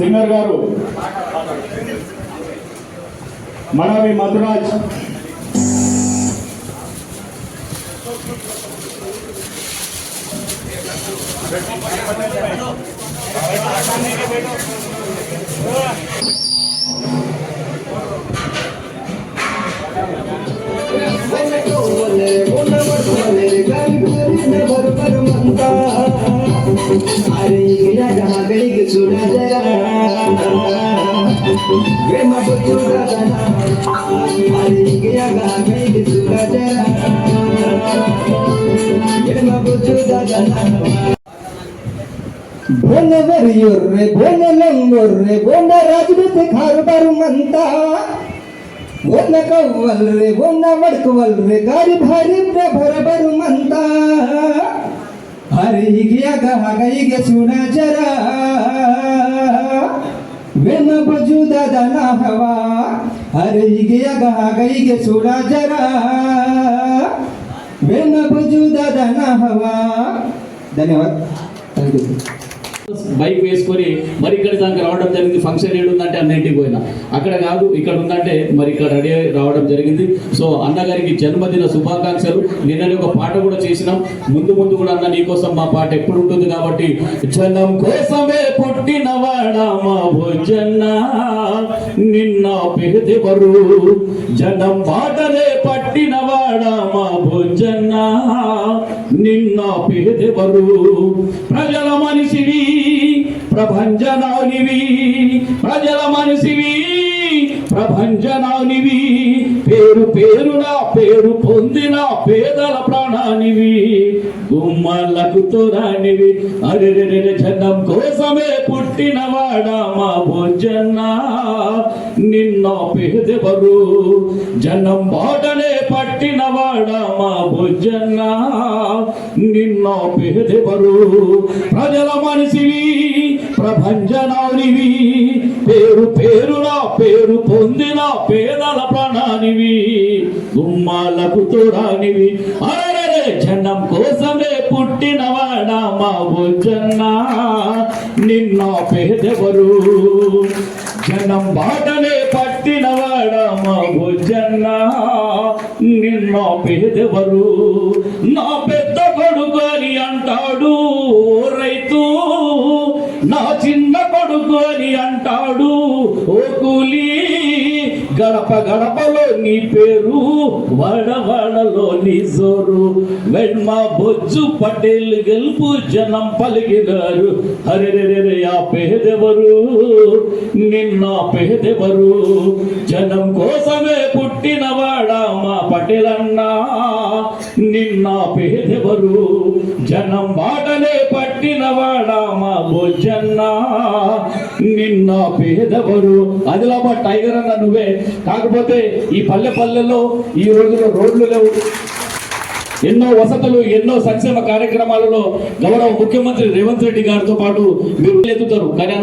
Singer గారు మనవి మధురాజ్ ప్రేమ భోన వరియుర్రె భోన లంగుర్రె భోన రాజుత ఖారుబారు మంతా భోన కవ్వల్రె భోన వడకవల్రె గారి భారి ప్రభరబరు మంతా హరి హిగియగ హగయిగ సున జరా चला हवा हर गया गा गई के सोरा जरा। बजू दादा ना हवा। धन्यवाद। బైక్ వేసుకొని మరి ఇక్కడ దానికి రావడం జరిగింది. ఫంక్షన్ ఏడు ఉందంటే అన్నింటికి పోయినా. అక్కడ కాదు ఇక్కడ ఉందంటే మరి ఇక్కడ రెడీ అయి రావడం జరిగింది. సో అన్నగారికి జన్మదిన శుభాకాంక్షలు. నిన్ననే ఒక పాట కూడా చేసినాం. ముందు ముందు కూడా అన్న నీకోసం మా పాట ఎప్పుడు ఉంటుంది కాబట్టి. జనం కోసమే పుట్టిన మా భోజన్న నిన్న పెదెవరు జనం పాటలే పట్టిన వాడా మా భోజన్న నిన్న పేదెవరు ప్రజల మనిషివి ప్రభంజనానివి ప్రజల మనసివి ప్రభంజనానివి. పేరు పేరున పేరు పొందిన పేదల ప్రాణానివి. గుమ్మలకు తోరానివి. అరెరెరె జనం కోసమే పుట్టినవాడా మా భోజన్న నిన్న పేదెవరు? జనం బాట పట్టినవాడ మా భుజన్న? నిన్న పేదెవరు? ప్రజల మనిషివి ప్రభంజనానివి. పేరు పేరున పేరు పొందిన పేదల ప్రాణానివి. గుమ్మాలకు తోడానివి. అరే జనం కోసమే పుట్టినవాడ మా భుజన్న? నిన్న పేదెవరు? జనం బాటనే పట్టినవాడ మా భుజన్నా? నిన్న పేదెవరు? నా పెద్ద కొడుకు అని అంటాడు రైతు నా చిన్న కొడుకు అని అంటాడు ఓ కూలి గడప గడపలో నీ పేరు వడవడలో నీ జోరు. వెడ్మ బొజ్జు పటేల్ గెలుపు జనం పలిగినారు హరిరెరె ఆ పేదెవరు? నిన్న పేదెవరు? జనం కోసం మా నిన్న పేదెవరు? జనం బాటలే పట్టినవాడా మా భోజన్న నిన్న పేదెవరు? ఆదిలాబాద్ టైగర్ అన్న నువ్వే. కాకపోతే ఈ పల్లె పల్లెలో ఈ రోజులో రోడ్లు లేవు. ఎన్నో వసతులు ఎన్నో సంక్షేమ కార్యక్రమాలలో గౌరవ ముఖ్యమంత్రి రేవంత్ రెడ్డి గారితో పాటు మీరు ఎత్తుతారు కానీ